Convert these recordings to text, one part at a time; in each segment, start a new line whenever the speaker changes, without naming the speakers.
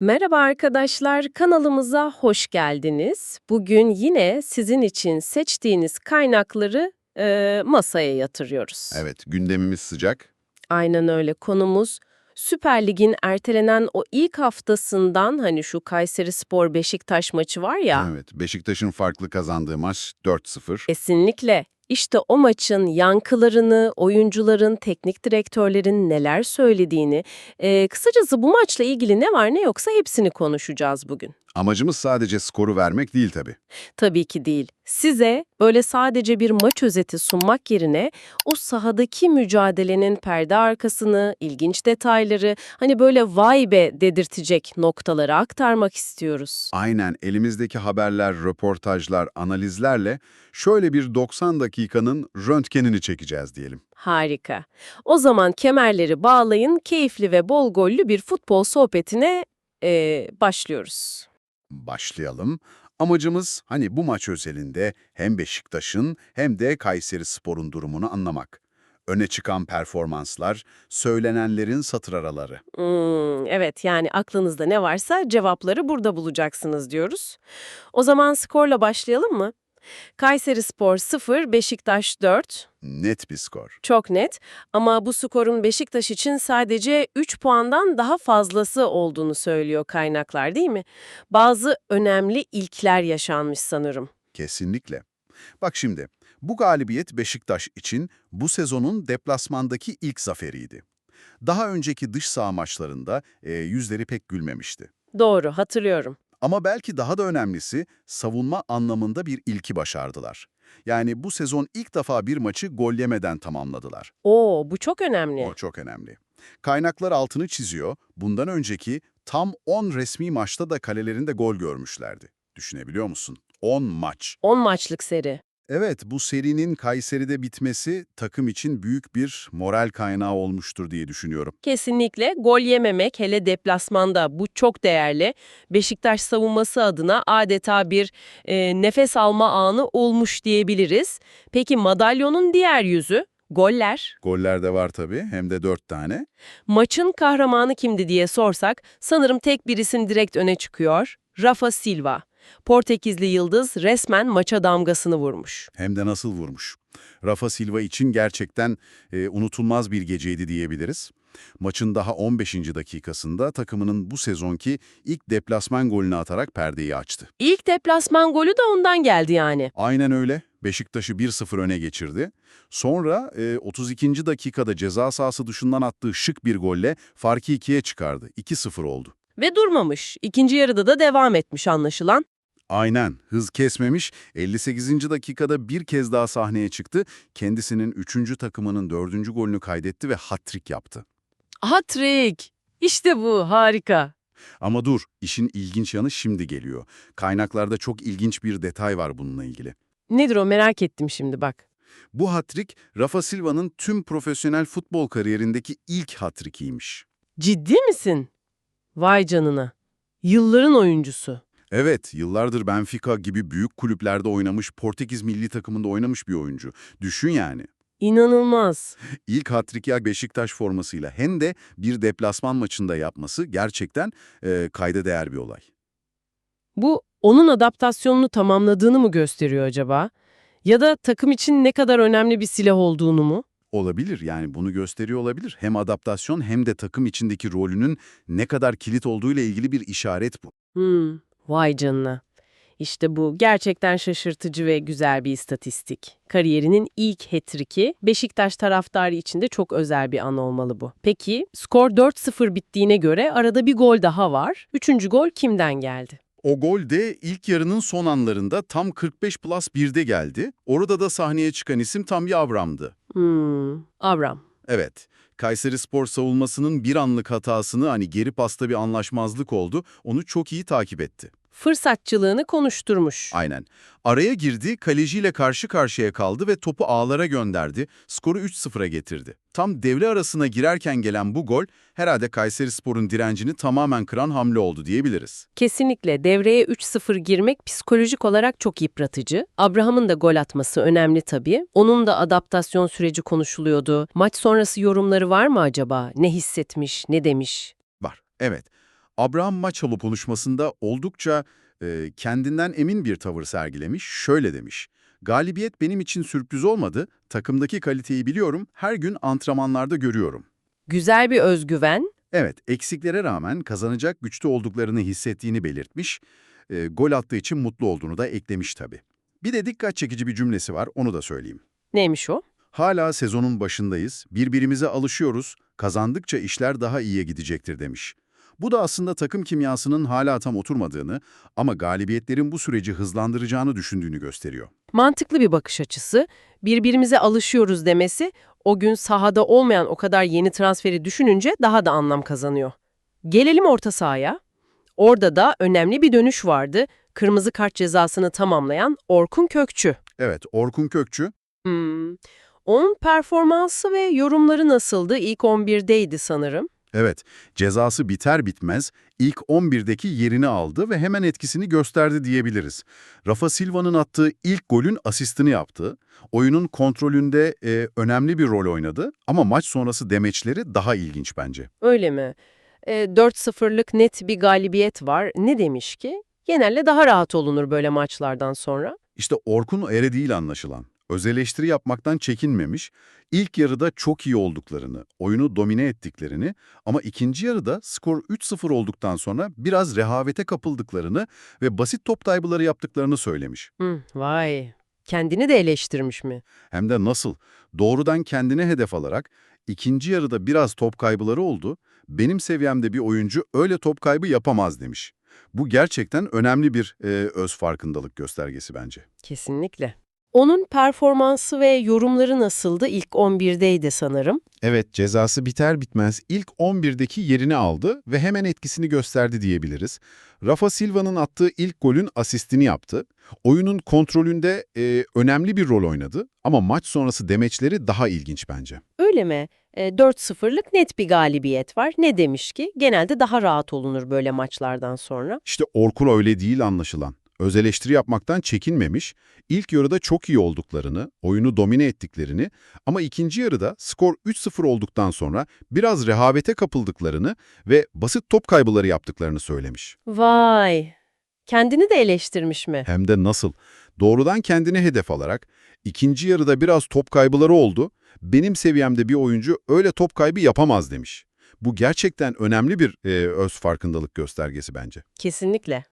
Merhaba arkadaşlar, kanalımıza hoş geldiniz. Bugün yine sizin için seçtiğiniz kaynakları e, masaya yatırıyoruz.
Evet, gündemimiz sıcak.
Aynen öyle. Konumuz Süper Lig'in ertelenen o ilk haftasından hani şu Kayseri Spor Beşiktaş maçı var ya.
Evet, Beşiktaş'ın farklı kazandığı maç 4-0.
Kesinlikle. İşte o maçın yankılarını, oyuncuların, teknik direktörlerin neler söylediğini, e, kısacası bu maçla ilgili ne var ne yoksa hepsini konuşacağız bugün.
Amacımız sadece skoru vermek değil tabii.
Tabii ki değil. Size böyle sadece bir maç özeti sunmak yerine o sahadaki mücadelenin perde arkasını, ilginç detayları, hani böyle vay be dedirtecek noktaları aktarmak istiyoruz.
Aynen elimizdeki haberler, röportajlar, analizlerle şöyle bir 90 dakikanın röntgenini çekeceğiz diyelim.
Harika. O zaman kemerleri bağlayın, keyifli ve bol gollü bir futbol sohbetine eee, başlıyoruz.
Başlayalım. Amacımız hani bu maç özelinde hem Beşiktaş'ın hem de Kayseri Spor'un durumunu anlamak. Öne çıkan performanslar, söylenenlerin satır araları.
Hmm, evet yani aklınızda ne varsa cevapları burada bulacaksınız diyoruz. O zaman skorla başlayalım mı? Kayseri Spor 0, Beşiktaş 4.
Net bir skor.
Çok net ama bu skorun Beşiktaş için sadece 3 puandan daha fazlası olduğunu söylüyor kaynaklar değil mi? Bazı önemli ilkler yaşanmış sanırım.
Kesinlikle. Bak şimdi, bu galibiyet Beşiktaş için bu sezonun deplasmandaki ilk zaferiydi. Daha önceki dış saha maçlarında e, yüzleri pek gülmemişti.
Doğru hatırlıyorum.
Ama belki daha da önemlisi savunma anlamında bir ilki başardılar. Yani bu sezon ilk defa bir maçı gol yemeden tamamladılar.
Oo bu çok önemli.
O çok önemli. Kaynaklar altını çiziyor. Bundan önceki tam 10 resmi maçta da kalelerinde gol görmüşlerdi. Düşünebiliyor musun? 10 maç.
10 maçlık seri.
Evet, bu serinin Kayseri'de bitmesi takım için büyük bir moral kaynağı olmuştur diye düşünüyorum.
Kesinlikle gol yememek hele deplasmanda bu çok değerli. Beşiktaş savunması adına adeta bir e, nefes alma anı olmuş diyebiliriz. Peki madalyonun diğer yüzü? Goller.
Goller de var tabii, hem de 4 tane.
Maçın kahramanı kimdi diye sorsak sanırım tek bir isim direkt öne çıkıyor. Rafa Silva. Portekizli yıldız resmen maça damgasını vurmuş.
Hem de nasıl vurmuş. Rafa Silva için gerçekten e, unutulmaz bir geceydi diyebiliriz. Maçın daha 15. dakikasında takımının bu sezonki ilk deplasman golünü atarak perdeyi açtı.
İlk deplasman golü de ondan geldi yani.
Aynen öyle. Beşiktaş'ı 1-0 öne geçirdi. Sonra e, 32. dakikada ceza sahası dışından attığı şık bir golle farkı ikiye çıkardı. 2-0 oldu.
Ve durmamış. İkinci yarıda da devam etmiş anlaşılan.
Aynen, hız kesmemiş, 58. dakikada bir kez daha sahneye çıktı, kendisinin 3. takımının 4. golünü kaydetti ve hat-trick yaptı.
Hat-trick! İşte bu, harika.
Ama dur, işin ilginç yanı şimdi geliyor. Kaynaklarda çok ilginç bir detay var bununla ilgili.
Nedir o merak ettim şimdi bak.
Bu hat-trick, Rafa Silva'nın tüm profesyonel futbol kariyerindeki ilk hat-trick'iymiş.
Ciddi misin? Vay canına. Yılların oyuncusu.
Evet, yıllardır Benfica gibi büyük kulüplerde oynamış, Portekiz milli takımında oynamış bir oyuncu. Düşün yani.
İnanılmaz.
İlk hat-trick'i Beşiktaş formasıyla hem de bir deplasman maçında yapması gerçekten e, kayda değer bir olay.
Bu onun adaptasyonunu tamamladığını mı gösteriyor acaba? Ya da takım için ne kadar önemli bir silah olduğunu mu?
Olabilir yani bunu gösteriyor olabilir. Hem adaptasyon hem de takım içindeki rolünün ne kadar kilit olduğuyla ilgili bir işaret bu.
Hmm, vay canına. İşte bu gerçekten şaşırtıcı ve güzel bir istatistik. Kariyerinin ilk hat-trick'i Beşiktaş taraftarı için de çok özel bir an olmalı bu. Peki skor 4-0 bittiğine göre arada bir gol daha var. Üçüncü gol kimden geldi?
O gol de ilk yarının son anlarında tam 45 plus 1'de geldi. Orada da sahneye çıkan isim Tammy Avram'dı.
Hmm, Avram.
Evet, Kayseri Spor savunmasının bir anlık hatasını hani geri pasta bir anlaşmazlık oldu, onu çok iyi takip etti.
Fırsatçılığını konuşturmuş.
Aynen. Araya girdi, kaleciyle karşı karşıya kaldı ve topu ağlara gönderdi, skoru 3-0'a getirdi. Tam devre arasına girerken gelen bu gol, herhalde Kayserispor'un direncini tamamen kıran hamle oldu diyebiliriz.
Kesinlikle devreye 3-0 girmek psikolojik olarak çok yıpratıcı. Abraham'ın da gol atması önemli tabii. Onun da adaptasyon süreci konuşuluyordu. Maç sonrası yorumları var mı acaba? Ne hissetmiş, ne demiş?
Var, evet. Abraham Maçalı konuşmasında oldukça e, kendinden emin bir tavır sergilemiş. Şöyle demiş. Galibiyet benim için sürpriz olmadı. Takımdaki kaliteyi biliyorum. Her gün antrenmanlarda görüyorum.
Güzel bir özgüven.
Evet, eksiklere rağmen kazanacak güçte olduklarını hissettiğini belirtmiş. E, gol attığı için mutlu olduğunu da eklemiş tabii. Bir de dikkat çekici bir cümlesi var, onu da söyleyeyim.
Neymiş o?
Hala sezonun başındayız, birbirimize alışıyoruz, kazandıkça işler daha iyiye gidecektir demiş. Bu da aslında takım kimyasının hala tam oturmadığını ama galibiyetlerin bu süreci hızlandıracağını düşündüğünü gösteriyor.
Mantıklı bir bakış açısı. Birbirimize alışıyoruz demesi o gün sahada olmayan o kadar yeni transferi düşününce daha da anlam kazanıyor. Gelelim orta sahaya. Orada da önemli bir dönüş vardı. Kırmızı kart cezasını tamamlayan Orkun Kökçü.
Evet, Orkun Kökçü,
Hmm. Onun performansı ve yorumları nasıldı? İlk 11'deydi sanırım.
Evet cezası biter bitmez ilk 11'deki yerini aldı ve hemen etkisini gösterdi diyebiliriz. Rafa Silva'nın attığı ilk golün asistini yaptı. Oyunun kontrolünde e, önemli bir rol oynadı ama maç sonrası demeçleri daha ilginç bence.
Öyle mi? E, 4-0'lık net bir galibiyet var. Ne demiş ki? Genelde daha rahat olunur böyle maçlardan sonra.
İşte Orkun ere değil anlaşılan. Öz eleştiri yapmaktan çekinmemiş, ilk yarıda çok iyi olduklarını, oyunu domine ettiklerini ama ikinci yarıda skor 3-0 olduktan sonra biraz rehavete kapıldıklarını ve basit top kaybıları yaptıklarını söylemiş.
Hı, vay. Kendini de eleştirmiş mi?
Hem de nasıl? Doğrudan kendine hedef alarak ikinci yarıda biraz top kaybıları oldu, benim seviyemde bir oyuncu öyle top kaybı yapamaz demiş. Bu gerçekten önemli bir e, öz farkındalık göstergesi bence.
Kesinlikle. Onun performansı ve yorumları nasıldı? İlk 11'deydi sanırım.
Evet, cezası biter bitmez ilk 11'deki yerini aldı ve hemen etkisini gösterdi diyebiliriz. Rafa Silva'nın attığı ilk golün asistini yaptı. Oyunun kontrolünde e, önemli bir rol oynadı ama maç sonrası demeçleri daha ilginç bence.
Öyle mi? E, 4-0'lık net bir galibiyet var. Ne demiş ki? Genelde daha rahat olunur böyle maçlardan sonra.
İşte Orkun öyle değil anlaşılan. Öz eleştiri yapmaktan çekinmemiş, ilk yarıda çok iyi olduklarını, oyunu domine ettiklerini ama ikinci yarıda skor 3-0 olduktan sonra biraz rehavete kapıldıklarını ve basit top kaybıları yaptıklarını söylemiş.
Vay. Kendini de eleştirmiş mi?
Hem de nasıl? Doğrudan kendini hedef alarak, ikinci yarıda biraz top kaybıları oldu, benim seviyemde bir oyuncu öyle top kaybı yapamaz demiş. Bu gerçekten önemli bir e, öz farkındalık göstergesi bence.
Kesinlikle.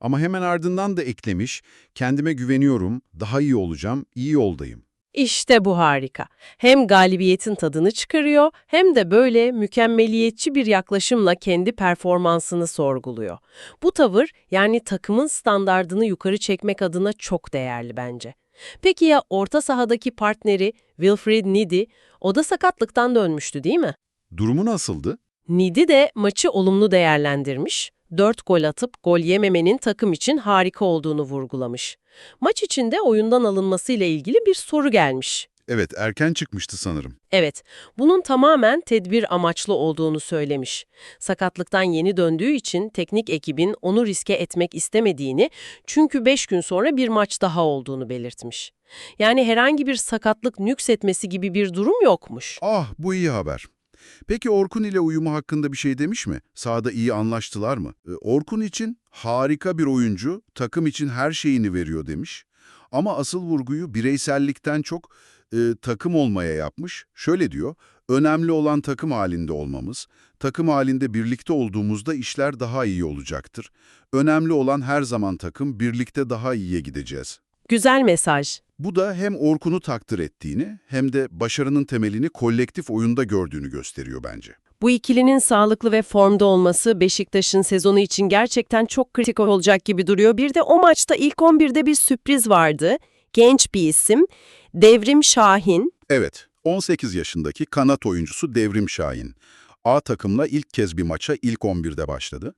Ama hemen ardından da eklemiş, kendime güveniyorum, daha iyi olacağım, iyi yoldayım.
İşte bu harika. Hem galibiyetin tadını çıkarıyor hem de böyle mükemmeliyetçi bir yaklaşımla kendi performansını sorguluyor. Bu tavır yani takımın standardını yukarı çekmek adına çok değerli bence. Peki ya orta sahadaki partneri Wilfried Ndidi? O da sakatlıktan dönmüştü değil mi?
Durumu nasıldı?
Ndidi de maçı olumlu değerlendirmiş. 4 gol atıp gol yememenin takım için harika olduğunu vurgulamış. Maç içinde oyundan alınmasıyla ilgili bir soru gelmiş.
Evet, erken çıkmıştı sanırım.
Evet, bunun tamamen tedbir amaçlı olduğunu söylemiş. Sakatlıktan yeni döndüğü için teknik ekibin onu riske etmek istemediğini çünkü 5 gün sonra bir maç daha olduğunu belirtmiş. Yani herhangi bir sakatlık nüksetmesi gibi bir durum yokmuş.
Ah, bu iyi haber. Peki Orkun ile uyumu hakkında bir şey demiş mi? Sahada iyi anlaştılar mı? E, Orkun için harika bir oyuncu, takım için her şeyini veriyor demiş. Ama asıl vurguyu bireysellikten çok e, takım olmaya yapmış. Şöyle diyor, önemli olan takım halinde olmamız. Takım halinde birlikte olduğumuzda işler daha iyi olacaktır. Önemli olan her zaman takım, birlikte daha iyiye gideceğiz.
Güzel mesaj.
Bu da hem Orkun'u takdir ettiğini hem de başarının temelini kolektif oyunda gördüğünü gösteriyor bence.
Bu ikilinin sağlıklı ve formda olması Beşiktaş'ın sezonu için gerçekten çok kritik olacak gibi duruyor. Bir de o maçta ilk 11'de bir sürpriz vardı. Genç bir isim. Devrim Şahin.
Evet, 18 yaşındaki kanat oyuncusu Devrim Şahin. A takımla ilk kez bir maça ilk 11'de başladı.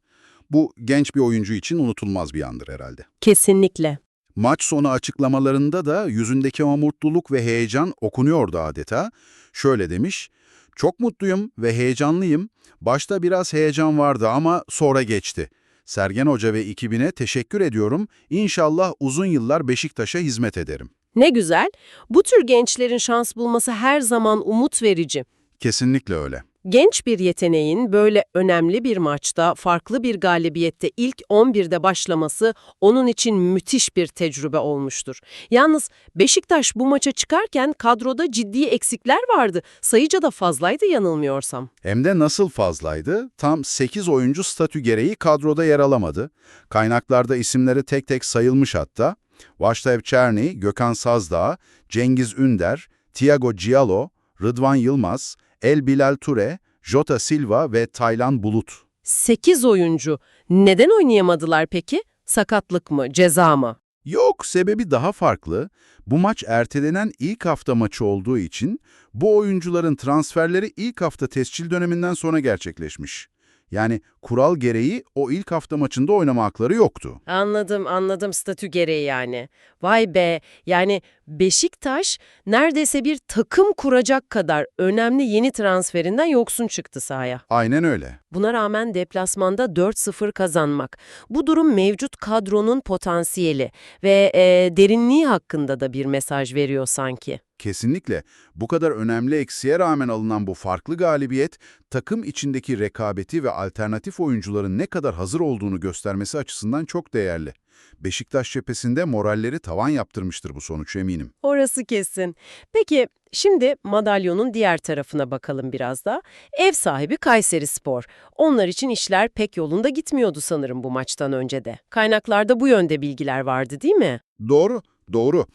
Bu genç bir oyuncu için unutulmaz bir andır herhalde.
Kesinlikle.
Maç sonu açıklamalarında da yüzündeki o mutluluk ve heyecan okunuyordu adeta. Şöyle demiş, çok mutluyum ve heyecanlıyım. Başta biraz heyecan vardı ama sonra geçti. Sergen Hoca ve ekibine teşekkür ediyorum. İnşallah uzun yıllar Beşiktaş'a hizmet ederim.
Ne güzel. Bu tür gençlerin şans bulması her zaman umut verici.
Kesinlikle öyle.
Genç bir yeteneğin böyle önemli bir maçta farklı bir galibiyette ilk 11'de başlaması onun için müthiş bir tecrübe olmuştur. Yalnız Beşiktaş bu maça çıkarken kadroda ciddi eksikler vardı. Sayıca da fazlaydı yanılmıyorsam.
Hem de nasıl fazlaydı? Tam 8 oyuncu statü gereği kadroda yer alamadı. Kaynaklarda isimleri tek tek sayılmış hatta. Vaşlev Çerni, Gökhan Sazdağ, Cengiz Ünder, Thiago Giallo, Rıdvan Yılmaz, El Bilal Ture, Jota Silva ve Taylan Bulut.
8 oyuncu. Neden oynayamadılar peki? Sakatlık mı, ceza mı?
Yok, sebebi daha farklı. Bu maç ertelenen ilk hafta maçı olduğu için bu oyuncuların transferleri ilk hafta tescil döneminden sonra gerçekleşmiş. Yani kural gereği o ilk hafta maçında oynama hakları yoktu.
Anladım, anladım statü gereği yani. Vay be, yani Beşiktaş neredeyse bir takım kuracak kadar önemli yeni transferinden yoksun çıktı sahaya.
Aynen öyle.
Buna rağmen deplasmanda 4-0 kazanmak. Bu durum mevcut kadronun potansiyeli ve e, derinliği hakkında da bir mesaj veriyor sanki.
Kesinlikle. Bu kadar önemli eksiğe rağmen alınan bu farklı galibiyet, takım içindeki rekabeti ve alternatif oyuncuların ne kadar hazır olduğunu göstermesi açısından çok değerli. Beşiktaş cephesinde moralleri tavan yaptırmıştır bu sonuç eminim.
Orası kesin. Peki şimdi madalyonun diğer tarafına bakalım biraz da. Ev sahibi Kayseri Spor. Onlar için işler pek yolunda gitmiyordu sanırım bu maçtan önce de. Kaynaklarda bu yönde bilgiler vardı değil mi?
Doğru, doğru.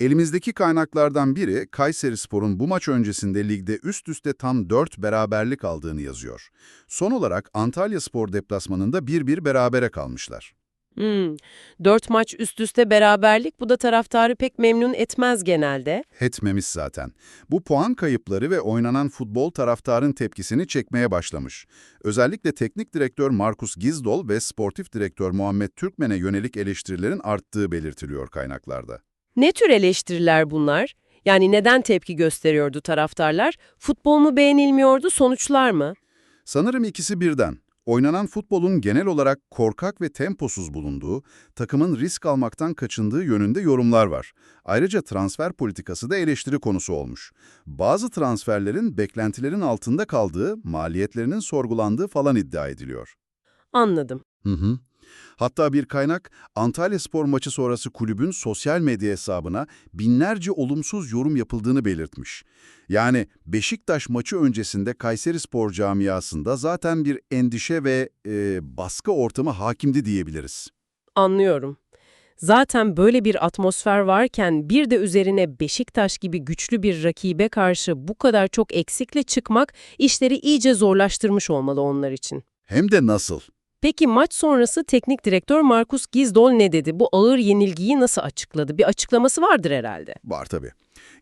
Elimizdeki kaynaklardan biri Kayserispor'un bu maç öncesinde ligde üst üste tam 4 beraberlik aldığını yazıyor. Son olarak Antalya Spor deplasmanında 1-1 berabere kalmışlar.
Hmm, dört maç üst üste beraberlik bu da taraftarı pek memnun etmez genelde.
Etmemiş zaten. Bu puan kayıpları ve oynanan futbol taraftarın tepkisini çekmeye başlamış. Özellikle teknik direktör Markus Gizdol ve sportif direktör Muhammed Türkmen'e yönelik eleştirilerin arttığı belirtiliyor kaynaklarda.
Ne tür eleştiriler bunlar? Yani neden tepki gösteriyordu taraftarlar? Futbol mu beğenilmiyordu, sonuçlar mı?
Sanırım ikisi birden. Oynanan futbolun genel olarak korkak ve temposuz bulunduğu, takımın risk almaktan kaçındığı yönünde yorumlar var. Ayrıca transfer politikası da eleştiri konusu olmuş. Bazı transferlerin beklentilerin altında kaldığı, maliyetlerinin sorgulandığı falan iddia ediliyor.
Anladım.
Hı hı. Hatta bir kaynak Antalya Spor maçı sonrası kulübün sosyal medya hesabına binlerce olumsuz yorum yapıldığını belirtmiş. Yani Beşiktaş maçı öncesinde Kayseri Spor camiasında zaten bir endişe ve e, baskı ortamı hakimdi diyebiliriz.
Anlıyorum. Zaten böyle bir atmosfer varken bir de üzerine Beşiktaş gibi güçlü bir rakibe karşı bu kadar çok eksikle çıkmak işleri iyice zorlaştırmış olmalı onlar için.
Hem de nasıl?
Peki maç sonrası teknik direktör Markus Gizdol ne dedi? Bu ağır yenilgiyi nasıl açıkladı? Bir açıklaması vardır herhalde.
Var tabii.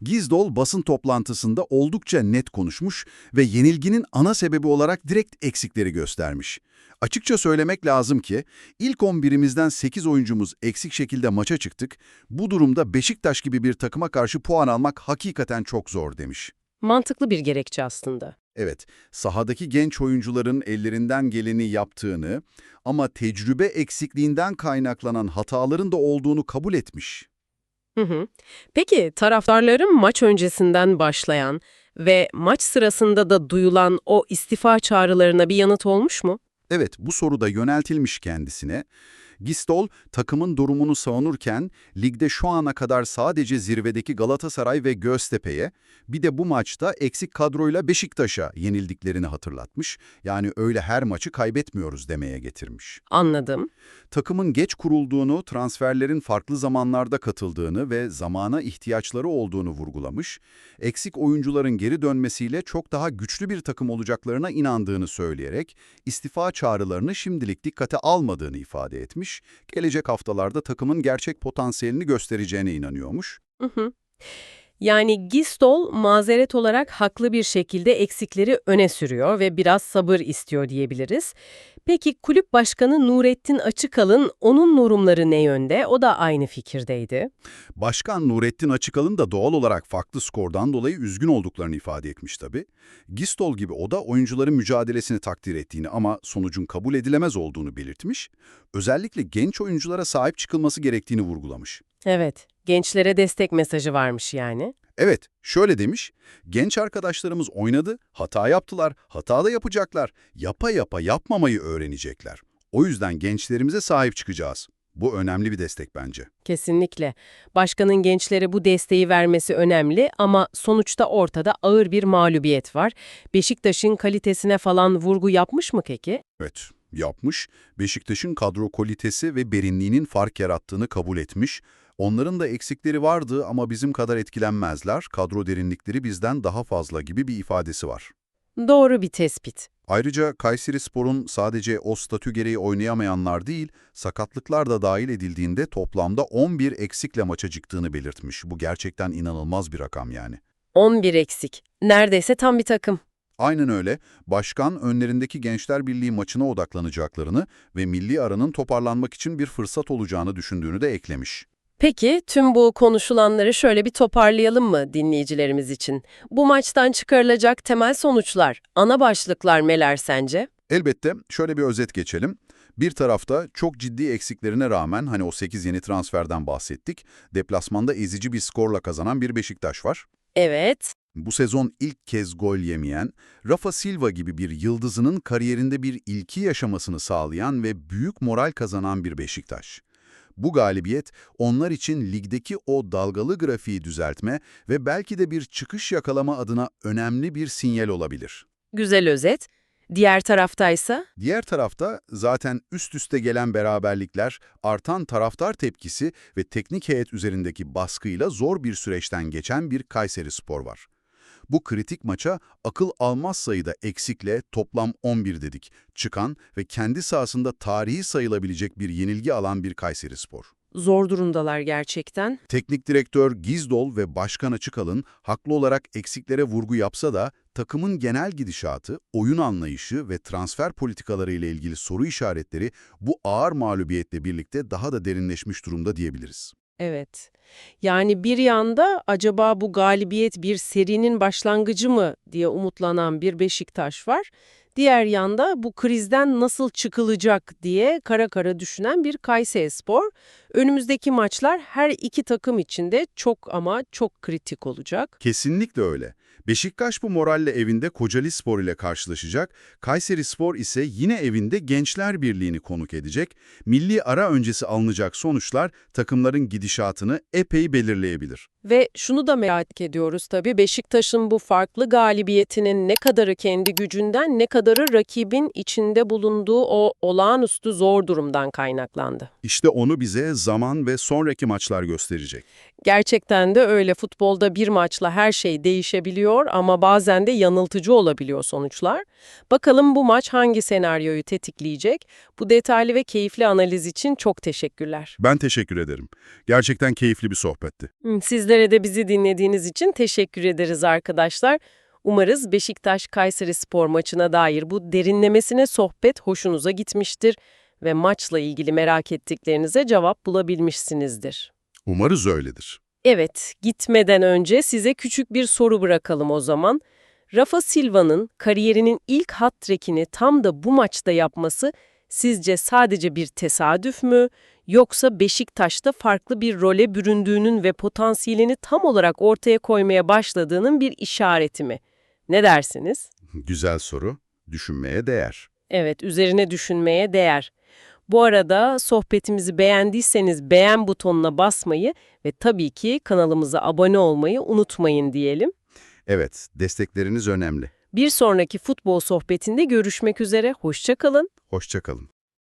Gizdol basın toplantısında oldukça net konuşmuş ve yenilginin ana sebebi olarak direkt eksikleri göstermiş. Açıkça söylemek lazım ki ilk 11'imizden 8 oyuncumuz eksik şekilde maça çıktık. Bu durumda Beşiktaş gibi bir takıma karşı puan almak hakikaten çok zor demiş.
Mantıklı bir gerekçe aslında.
Evet, sahadaki genç oyuncuların ellerinden geleni yaptığını ama tecrübe eksikliğinden kaynaklanan hataların da olduğunu kabul etmiş.
Hı hı. Peki taraftarların maç öncesinden başlayan ve maç sırasında da duyulan o istifa çağrılarına bir yanıt olmuş mu?
Evet, bu soruda yöneltilmiş kendisine. Gistol, takımın durumunu savunurken ligde şu ana kadar sadece zirvedeki Galatasaray ve Göztepe'ye, bir de bu maçta eksik kadroyla Beşiktaş'a yenildiklerini hatırlatmış. Yani öyle her maçı kaybetmiyoruz demeye getirmiş.
Anladım.
Takımın geç kurulduğunu, transferlerin farklı zamanlarda katıldığını ve zamana ihtiyaçları olduğunu vurgulamış. Eksik oyuncuların geri dönmesiyle çok daha güçlü bir takım olacaklarına inandığını söyleyerek istifa çağrılarını şimdilik dikkate almadığını ifade etmiş. Gelecek haftalarda takımın gerçek potansiyelini göstereceğine inanıyormuş.
Hı hı. Yani Gistol mazeret olarak haklı bir şekilde eksikleri öne sürüyor ve biraz sabır istiyor diyebiliriz. Peki kulüp başkanı Nurettin Açıkalın onun yorumları ne yönde? O da aynı fikirdeydi.
Başkan Nurettin Açıkalın da doğal olarak farklı skordan dolayı üzgün olduklarını ifade etmiş tabii. Gistol gibi o da oyuncuların mücadelesini takdir ettiğini ama sonucun kabul edilemez olduğunu belirtmiş. Özellikle genç oyunculara sahip çıkılması gerektiğini vurgulamış.
Evet, gençlere destek mesajı varmış yani.
Evet, şöyle demiş, genç arkadaşlarımız oynadı, hata yaptılar, hata da yapacaklar, yapa yapa yapmamayı öğrenecekler. O yüzden gençlerimize sahip çıkacağız. Bu önemli bir destek bence.
Kesinlikle. Başkanın gençlere bu desteği vermesi önemli ama sonuçta ortada ağır bir mağlubiyet var. Beşiktaş'ın kalitesine falan vurgu yapmış mı peki?
Evet, yapmış. Beşiktaş'ın kadro kalitesi ve derinliğinin fark yarattığını kabul etmiş. Onların da eksikleri vardı ama bizim kadar etkilenmezler. Kadro derinlikleri bizden daha fazla gibi bir ifadesi var.
Doğru bir tespit.
Ayrıca Kayseri Spor'un sadece o statü gereği oynayamayanlar değil, sakatlıklar da dahil edildiğinde toplamda 11 eksikle maça çıktığını belirtmiş. Bu gerçekten inanılmaz bir rakam yani.
11 eksik. Neredeyse tam bir takım.
Aynen öyle. Başkan önlerindeki Gençler Birliği maçına odaklanacaklarını ve milli aranın toparlanmak için bir fırsat olacağını düşündüğünü de eklemiş.
Peki tüm bu konuşulanları şöyle bir toparlayalım mı dinleyicilerimiz için? Bu maçtan çıkarılacak temel sonuçlar, ana başlıklar neler sence?
Elbette şöyle bir özet geçelim. Bir tarafta çok ciddi eksiklerine rağmen hani o 8 yeni transferden bahsettik, deplasmanda ezici bir skorla kazanan bir Beşiktaş var.
Evet,
Bu sezon ilk kez gol yemeyen, Rafa Silva gibi bir yıldızının kariyerinde bir ilki yaşamasını sağlayan ve büyük moral kazanan bir Beşiktaş. Bu galibiyet onlar için ligdeki o dalgalı grafiği düzeltme ve belki de bir çıkış yakalama adına önemli bir sinyal olabilir.
güzel özet. Diğer taraftaysa
Diğer tarafta zaten üst üste gelen beraberlikler, artan taraftar tepkisi ve teknik heyet üzerindeki baskıyla zor bir süreçten geçen bir Kayseri Spor var. Bu kritik maça akıl almaz sayıda eksikle toplam 11 dedik. Çıkan ve kendi sahasında tarihi sayılabilecek bir yenilgi alan bir Kayseri Spor.
zor durumdalar gerçekten.
Teknik direktör Gizdol ve Başkan Açıkalın haklı olarak eksiklere vurgu yapsa da takımın genel gidişatı, oyun anlayışı ve transfer politikaları ile ilgili soru işaretleri bu ağır mağlubiyetle birlikte daha da derinleşmiş durumda diyebiliriz.
Evet. Yani bir yanda acaba bu galibiyet bir serinin başlangıcı mı diye umutlanan bir Beşiktaş var. Diğer yanda bu krizden nasıl çıkılacak diye kara kara düşünen bir Kayserispor. Önümüzdeki maçlar her iki takım için de çok ama çok kritik olacak.
Kesinlikle öyle. Beşiktaş bu moralle evinde Kocaeli Spor ile karşılaşacak, Kayseri Spor ise yine evinde Gençler Birliği'ni konuk edecek. Milli ara öncesi alınacak sonuçlar takımların gidişatını epey belirleyebilir.
Ve şunu da merak ediyoruz tabii Beşiktaş'ın bu farklı galibiyetinin ne kadarı kendi gücünden ne kadarı rakibin içinde bulunduğu o olağanüstü zor durumdan kaynaklandı.
İşte onu bize zaman ve sonraki maçlar gösterecek.
Gerçekten de öyle futbolda bir maçla her şey değişebiliyor ama bazen de yanıltıcı olabiliyor sonuçlar. Bakalım bu maç hangi senaryoyu tetikleyecek? Bu detaylı ve keyifli analiz için çok teşekkürler.
Ben teşekkür ederim. Gerçekten keyifli bir sohbetti.
Hı, Sizlere de bizi dinlediğiniz için teşekkür ederiz arkadaşlar. Umarız Beşiktaş-Kayseri spor maçına dair bu derinlemesine sohbet hoşunuza gitmiştir ve maçla ilgili merak ettiklerinize cevap bulabilmişsinizdir.
Umarız öyledir.
Evet, gitmeden önce size küçük bir soru bırakalım o zaman. Rafa Silva'nın kariyerinin ilk hat-trick'ini tam da bu maçta yapması sizce sadece bir tesadüf mü yoksa Beşiktaş'ta farklı bir role büründüğünün ve potansiyelini tam olarak ortaya koymaya başladığının bir işareti mi? Ne dersiniz?
Güzel soru. Düşünmeye değer.
Evet, üzerine düşünmeye değer. Bu arada sohbetimizi beğendiyseniz beğen butonuna basmayı ve tabii ki kanalımıza abone olmayı unutmayın diyelim.
Evet, destekleriniz önemli.
Bir sonraki futbol sohbetinde görüşmek üzere, hoşça kalın.
Hoşça kalın.